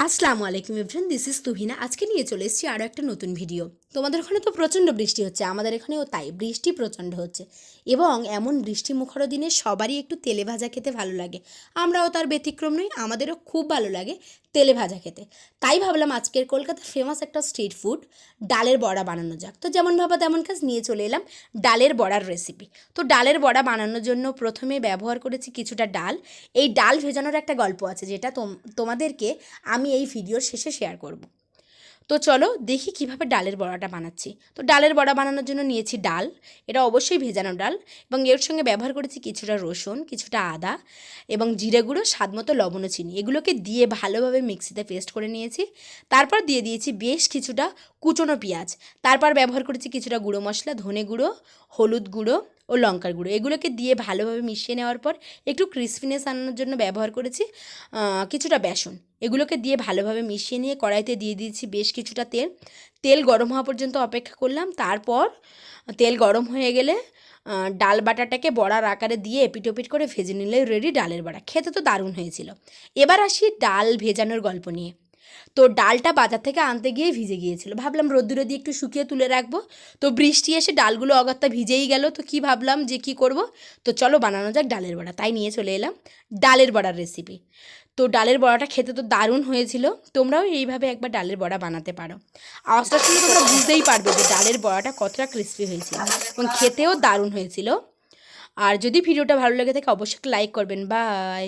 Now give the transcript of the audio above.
আসসালামু আলাইকুম everyone this is Tuhina. আজকে নিয়ে চলে এসেছি আরও একটা নতুন ভিডিও তোমাদের ওখানে তো প্রচণ্ড বৃষ্টি হচ্ছে, আমাদের এখানেও তাই, বৃষ্টি প্রচণ্ড হচ্ছে। এবং এমন বৃষ্টি মুখর দিনে সবারই একটু তেলে ভাজা খেতে ভালো লাগে। আমরাও তার ব্যতিক্রম নই, আমাদেরও খুব ভালো লাগে তেলে ভাজা খেতে। তাই ভাবলাম আজকের কলকাতার ফেমাস একটা স্ট্রিট ফুড ডালের বড়া বানানো যাক। তো যেমন ভাবা তেমন কাজ, নিয়ে চলে এলাম ডালের বড়ার রেসিপি তো ডালের বড়া বানানোর জন্য প্রথমে ব্যবহার করেছি কিছুটা ডাল। এই ডাল ভেজানোর একটা গল্প আছে, যেটা তোম- তোমাদেরকে আমি এই ভিডিওর শেষে শেয়ার করব। তো চলো দেখি কীভাবে ডালের বড়াটা বানাচ্ছি। তো ডালের বড়া বানানোর জন্য নিয়েছি ডাল, এটা অবশ্যই ভেজানো ডাল এবং এর সঙ্গে ব্যবহার করেছি কিছুটা রসুন, কিছুটা আদা এবং জিরে গুঁড়ো, স্বাদ মতো লবণ চিনি। এগুলোকে দিয়ে ভালোভাবে মিক্সিতে পেস্ট করে নিয়েছি। তারপর দিয়ে দিয়েছি বেশ কিছুটা কুচনো পেঁয়াজ। তারপর ব্যবহার করেছি কিছুটা গুঁড়ো মশলা, ধনে গুঁড়ো, হলুদ গুঁড়ো ও লঙ্কার গুঁড়ো। এগুলোকে দিয়ে ভালোভাবে মিশিয়ে নেওয়ার পর একটু ক্রিসপিনেস আনানোর জন্য ব্যবহার করেছি কিছুটা বেসন। এগুলোকে দিয়ে ভালোভাবে মিশিয়ে নিয়ে কড়াইতে দিয়ে দিয়েছি বেশ কিছুটা তেল। তেল গরম হওয়া পর্যন্ত অপেক্ষা করলাম। তারপর তেল গরম হয়ে গেলে ডাল বাটাটাকে বড়ার আকারে দিয়ে এপিট ওপিট করে ভেজে নিলে রেডি ডালের বড়া। খেতে তো দারুণ হয়েছিল। এবার আসি ডাল ভেজানোর গল্প নিয়ে। তো ডালটা বাজার থেকে আনতে গিয়ে ভিজে গিয়েছিল। ভাবলাম রোদ্দুরে দিয়ে একটু শুকিয়ে তুলে রাখব। তো বৃষ্টি এসে ডালগুলো অগত্যা ভিজেই গেল। তো কি ভাবলাম যে কি করব? তো চলো বানানো যাক ডালের বড়া। তাই নিয়ে চলে এলাম ডালের বড়ার রেসিপি তো ডালের বড়াটা খেতে তো দারুণ হয়েছিল। তোমরাও এইভাবে একবার ডালের বড়া বানাতে পারো। আওয়াজটা শুনে তোমরা বুঝতেই পারবে যে ডালের বড়াটা কতটা ক্রিস্পি হয়েছিল। এবং খেতেও দারুণ হয়েছিল। আর যদি ভিডিওটা ভালো লেগে থাকে, অবশ্যই লাইক করবেন। বাই